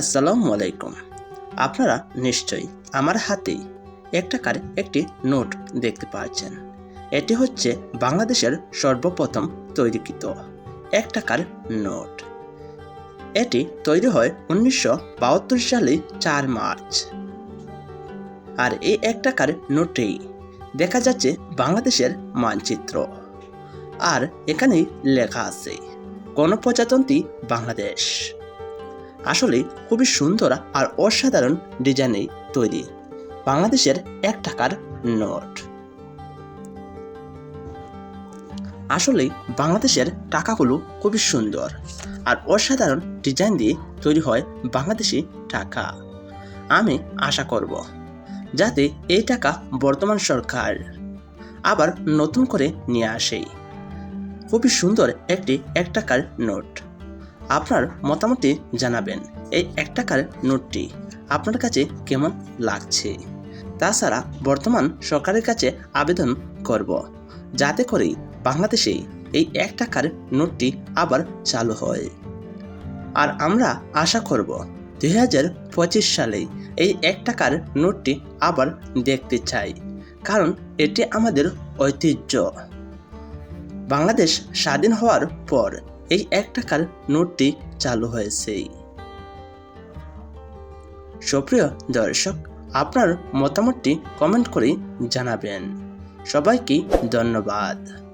আসসালামু আলাইকুম। আপনারা নিশ্চয়ই আমার হাতেই এক টাকার একটি নোট দেখতে পাচ্ছেন। এটি হচ্ছে বাংলাদেশের সর্বপ্রথম তৈরিকৃত এক টাকার নোট। এটি তৈরি হয় উনিশশো বাহাত্তর সালে চার মার্চ। আর এই এক টাকার নোটেই দেখা যাচ্ছে বাংলাদেশের মানচিত্র। আর এখানেই লেখা আছে, গণপ্রজাতন্ত্রী বাংলাদেশ। আসলে খুবই সুন্দর আর অসাধারণ ডিজাইনে তৈরি। বাংলাদেশের এক টাকার নোট। আসলে বাংলাদেশের টাকাগুলো খুবই সুন্দর আর অসাধারণ ডিজাইন দিয়ে তৈরি হয় বাংলাদেশি টাকা। আমি আশা করব যাতে এই টাকা বর্তমান সরকার আবার নতুন করে নিয়ে আসে। খুবই সুন্দর একটি এক টাকার নোট। আপনার মতামতে জানাবেন। এই এক টাকার নোটটি আপনার কাছে কেমন লাগছে? তাছাড়া বর্তমান সরকারের কাছে আবেদন করব। যাতে করে বাংলাদেশে এই এক টাকার নোটটি আবার চালু হয়। আর আমরা আশা করব দুই হাজার পঁচিশ সালে এই এক টাকার নোটটি আবার দেখতে চাই। কারণ এটি আমাদের ঐতিহ্য। বাংলাদেশ স্বাধীন হওয়ার পর এই এক টাকার নোটটি চালু হয়েছে। সুপ্রিয় দর্শক, আপনার মতামতটি কমেন্ট করে জানাবেন। সবাইকে ধন্যবাদ।